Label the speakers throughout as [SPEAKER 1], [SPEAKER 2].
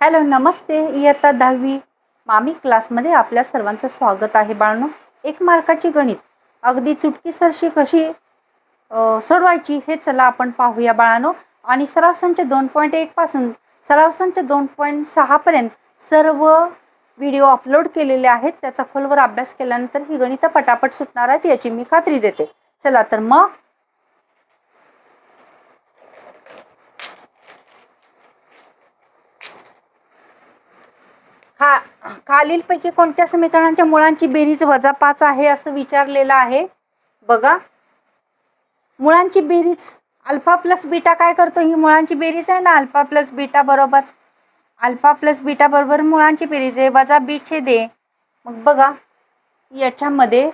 [SPEAKER 1] Hello नमस्ते. इयत्ता दहावी मामी क्लासमध्ये आपल्या सर्वांचं स्वागत आहे बाळणो. एक मार्काची गणित. अगदी चुटकीसरशी कशी सोडवायची हे चला आपण पाहूया बाळानो. आणि सरावसांच्या दोन पॉईंट एकपासून सराव दोन पॉईंट सहापर्यंत सर्व व्हिडिओ अपलोड केलेले आहेत. त्याचा खोलवर अभ्यास केल्यानंतर ही गणितं पटापट सुटणार आहेत याची मी खात्री देते. चला तर मग खा खालीलपैकी कोणत्या समीकरणांच्या मुळांची बेरीज वजा पाच आहे असं विचारलेलं आहे? बघा. मुळांची बेरीज अल्फा प्लस बीटा काय करतो? ही मुळांची बेरीज आहे ना अल्फा प्लस बीटा बरोबर. अल्फा प्लस बीटा बरोबर मुळांची बेरीज आहे वजा बी दे मग बघा याच्यामध्ये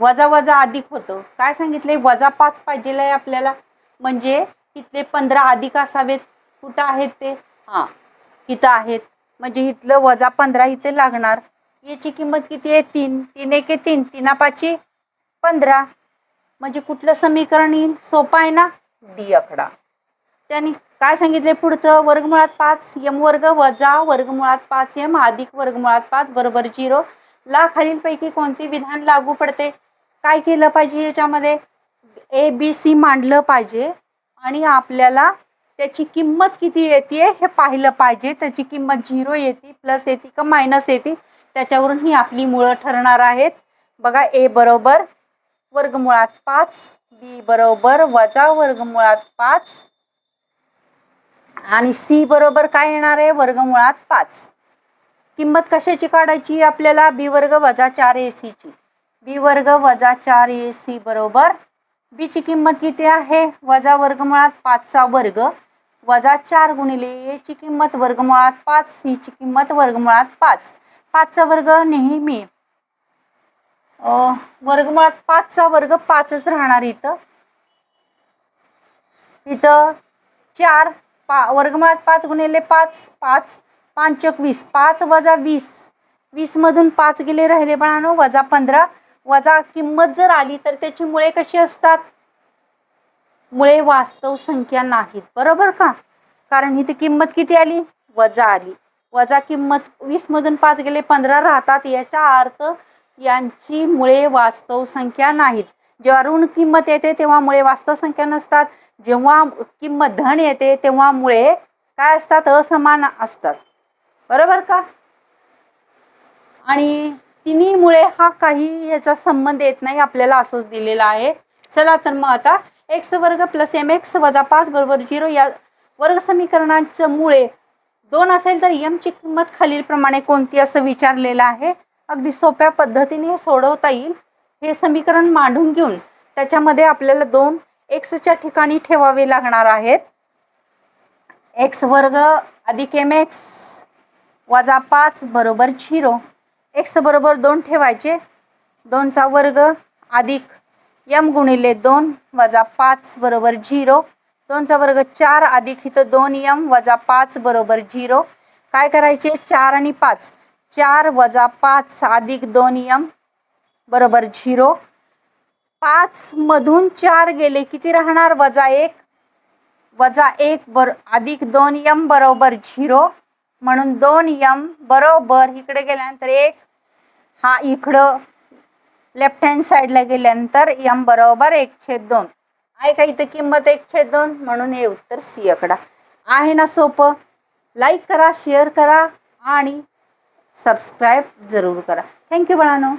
[SPEAKER 1] वजा वजा अधिक होतं. काय सांगितलंय? वजा पाच पाहिजे आहे आपल्याला. म्हणजे इथले पंधरा अधिक असावेत. कुठं आहेत ते? हां इथं आहेत. म्हणजे इथलं वजा पंधरा इथे लागणार. याची किंमत किती आहे? तीन. तीन एक तीन. तीना पाचशे पंधरा. म्हणजे कुठलं समीकरण येईल? सोपं आहे ना? डी आकडा त्यांनी काय सांगितले पुढचं? वर्गमुळात पाच यम वर्ग वजा वर्गमुळात पाच यम अधिक वर्गमुळात पाच बरोबर झिरो. ला खालीलपैकी कोणते विधान लागू पडते? काय केलं पाहिजे याच्यामध्ये? ए बी सी मांडलं पाहिजे. आणि आपल्याला त्याची किंमत किती येते हे पाहिलं पाहिजे. त्याची किंमत झिरो येते प्लस येते का मायनस येते त्याच्यावरून ही आपली मुळं ठरणार आहेत. बघा ए बरोबर वर्गमुळात पाच बी बरोबर वजा वर्गमुळात पाच आणि सी बरोबर काय येणार आहे? वर्गमुळात पाच. किंमत कशाची काढायची आपल्याला? बी वर्ग वजा चार ए सीची बी वर्ग वजा चार ए सी बरोबर. बीची किंमत किती आहे? वजा वर्गमुळात पाचचा वर्ग. वजा चार गुणिले एची किंमत वर्गमुळात पाच सीची किंमत वर्गमुळात पाच. पाचचा वर्ग नेहमी वर्गमुळात पाचचा वर्ग पाचच राहणार इथं. इथं चार पा वर्गमुळात पाच गुणिले पाच पाच पाचक वीस. पाच वजा वीस. वीसमधून पाच गेले राहिले बाळानो वजा पंधरा. वजा किंमत जर आली तर त्याची मुळे कशी असतात? मुळे वास्तव संख्या नाहीत. बरोबर का? कारण इथे किंमत किती आली? वजा आली. वजा किंमत वीसमधून पाच गेले पंधरा राहतात. याचा अर्थ यांची मुळे वास्तव संख्या नाहीत. जेव्हा ऋण किंमत येते तेव्हा मुळे वास्तव संख्या नसतात. जेव्हा किंमत धन येते तेव्हा मुळे काय असतात? असमान असतात. बरोबर का? आणि तिन्ही मुळे हा काही याचा संबंध येत नाही. आपल्याला असंच दिलेलं आहे. चला तर मग आता एक्स वर्ग प्लस एम एक्स वजा पाच बरोबर झिरो या वर्ग समीकरणाचं मुळे दोन असेल तर यमची किंमत खालीलप्रमाणे कोणती असं विचारलेलं आहे? अगदी सोप्या पद्धतीने हे सोडवता येईल. हे समीकरण मांडून घेऊन त्याच्यामध्ये आपल्याला दोन एक्सच्या ठिकाणी ठेवावे लागणार आहेत. एक्स वर्ग अधिक एम एक्स वजा पाच बरोबर झिरो. एक्स बरोबर दोन ठेवायचे. दोनचा वर्ग अधिक यम गुणिले दोन वजा पाच बरोबर झिरो. दोनचा वर्ग चार अधिक इथं दोन यम वजा पाच बरोबर झिरो. काय करायचे? चार आणि पाच. चार वजा पाच अधिक दोन यम बरोबर झिरो. पाच मधून चार गेले किती राहणार? वजा एक. वजा एक बर अधिक दोन यम बरोबर झिरो. म्हणून दोन यम बरोबर इकडे गेल्यानंतर एक. हा इकडं लेफ्ट हँड साईडला गेल्यानंतर यम बरोबर एक छेद दोन. आहे का इथं किंमत एक छेद दोन? म्हणून हे उत्तर सी आकडा. आहे ना सोपं? लाईक करा शेअर करा आणि सबस्क्राईब जरूर करा. थँक्यू बाळानो.